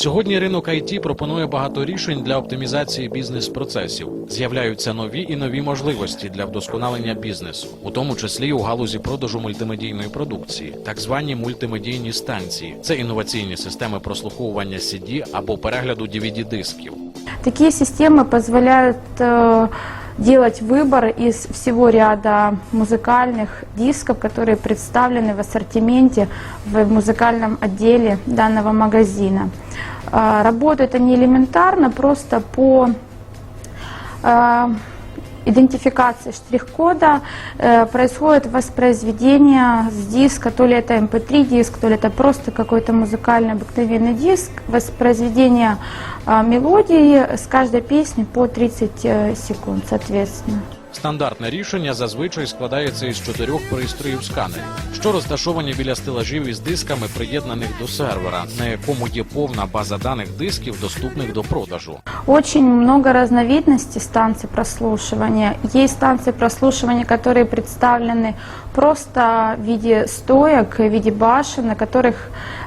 Сьогодні ринок IT пропонує багато рішень для оптимізації бізнес-процесів. З'являються нові і нові можливості для вдосконалення бізнесу, у тому числі у галузі продажу мультимедійної продукції, так звані мультимедійні станції. Це інноваційні системи прослуховування CD або перегляду DVD-дисків. Такие системы позволяют э, делать выбор из всего ряда музыкальных дисков, которые представлены в ассортименте в музыкальном отделе данного магазина. Э, Работают они элементарно, просто по э, идентификации штрих-кода э, происходит воспроизведение с диска, то ли это MP3 диск, то ли это просто какой-то музыкальный обыкновенный диск, воспроизведение э, мелодии с каждой песни по 30 э, секунд, соответственно. Стандартне рішення зазвичай складається із чотирьох пристроїв сканерів, що розташовані біля стелажів із дисками, приєднаних до сервера, на якому є повна база даних дисків, доступних до продажу. Очень много разновидностей станций прослушивания. Есть станции прослушивания, которые представлены просто в виде стоек, в виде башен, на которых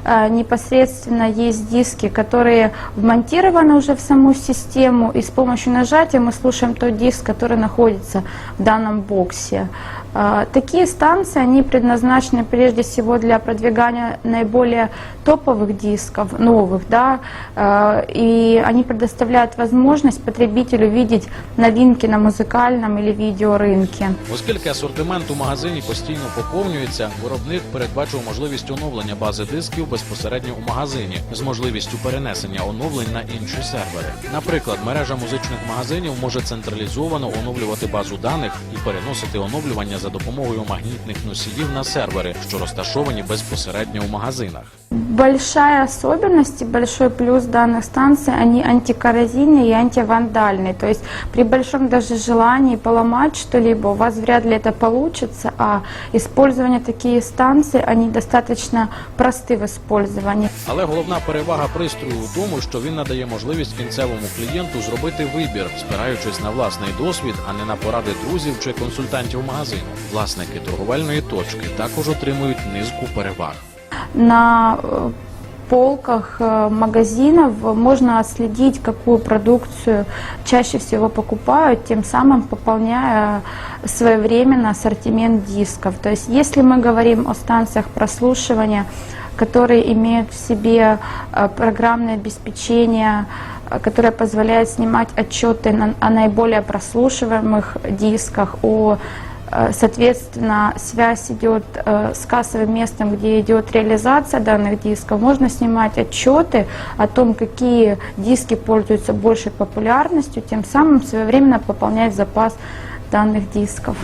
э, непосредственно есть диски, которые вмонтированы уже в саму систему, и с помощью нажатия мы слушаем тот диск, который находится в данном боксе. Э, Такие станции, они предназначены прежде всего для продвигания наиболее топовых дисков, новых, да, э, и они предоставляют возможность потребителю видеть новинки на музыкальном или видеорынке. Оскільки асортимент у магазині постійно поповнюється, виробник передбачив можливість оновлення бази дисків безпосередньо у магазині з можливістю перенесення оновлень на інші сервери. Наприклад, мережа музичних магазинів може централізовано оновлювати базу даних і переносити оновлювання за допомогою магнітних носіїв на сервери, що розташовані безпосередньо у магазинах. Большая особенность и большой плюс данных станций, они антикоррозийные и антивандальные. То есть при большом даже желании поломать что-либо, у вас вряд ли это получится, а использование таких станций, они достаточно просты в использовании. Але головна перевага пристрою у тому, що він надає можливість кінцевому клієнту зробити вибір, спираючись на власний досвід, а не на поради друзів чи консультантів магазину. Власники торговельної точки також отримують низку переваг. На э, полках э, магазинов можно отследить, какую продукцию чаще всего покупают, тем самым пополняя своевременно ассортимент дисков. То есть если мы говорим о станциях прослушивания, которые имеют в себе э, программное обеспечение, э, которое позволяет снимать отчеты на- о наиболее прослушиваемых дисках, о Э, Соответственно, связь идет э, с кассовым местом, где идет реализация данных дисков. Можно снимать отчеты о том, какие диски пользуются большей популярностью, тем самым своевременно пополнять запас данных дисков.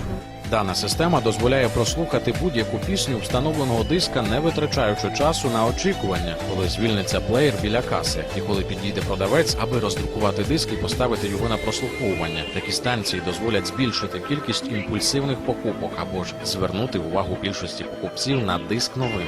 Дана система дозволяє прослухати будь-яку пісню встановленого диска, не витрачаючи часу на очікування, коли звільниться плеєр біля каси, і коли підійде продавець, аби роздрукувати диск і поставити його на прослуховування. Такі станції дозволять збільшити кількість імпульсивних покупок або ж звернути увагу більшості покупців на диск новин.